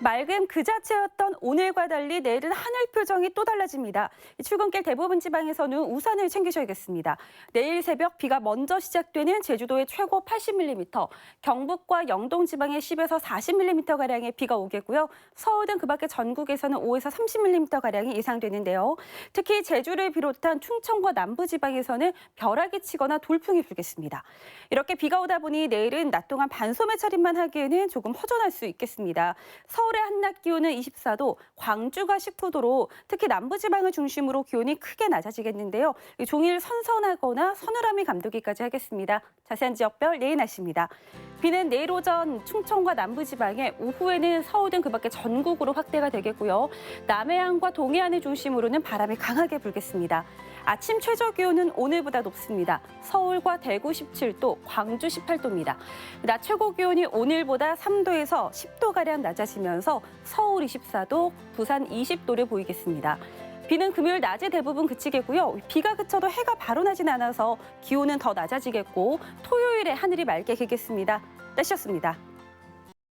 맑음 그 자체였던 오늘과 달리 내일은 하늘 표정이 또 달라집니다. 출근길 대부분 지방에서는 우산을 챙기셔야겠습니다. 내일 새벽 비가 먼저 시작되는 제주도의 최고 80mm, 경북과 영동 지방에 10에서 40mm 가량의 비가 오겠고요. 서울 등 그밖에 전국에서는 5에서 30mm 가량이 예상되는데요. 특히 제주를 비롯한 충청과 남부 지방에서는 벼락이 치거나 돌풍이 불겠습니다. 이렇게 비가 오다 보니 내일은 낮 동안 반소매 차림만 하기에는 조금 허전할 수 있겠습니다. 서울 의 한낮 기온은 24도, 광주가 19도로 특히 남부지방을 중심으로 기온이 크게 낮아지겠는데요. 종일 선선하거나 서늘함이 감도기까지 하겠습니다. 자세한 지역별 내일 날씨입니다. 비는 내일 오전 충청과 남부지방에 오후에는 서울 등 그 밖에 전국으로 확대가 되겠고요. 남해안과 동해안을 중심으로는 바람이 강하게 불겠습니다. 아침 최저 기온은 오늘보다 높습니다. 서울과 대구 17도, 광주 18도입니다. 낮 최고 기온이 오늘보다 3도에서 10도가량 낮아지면서 서울 24도, 부산 20도를 보이겠습니다. 비는 금요일 낮에 대부분 그치겠고요. 비가 그쳐도 해가 바로 나진 않아서 기온은 더 낮아지겠고 토요일에 하늘이 맑게 개겠습니다. 날씨였습니다.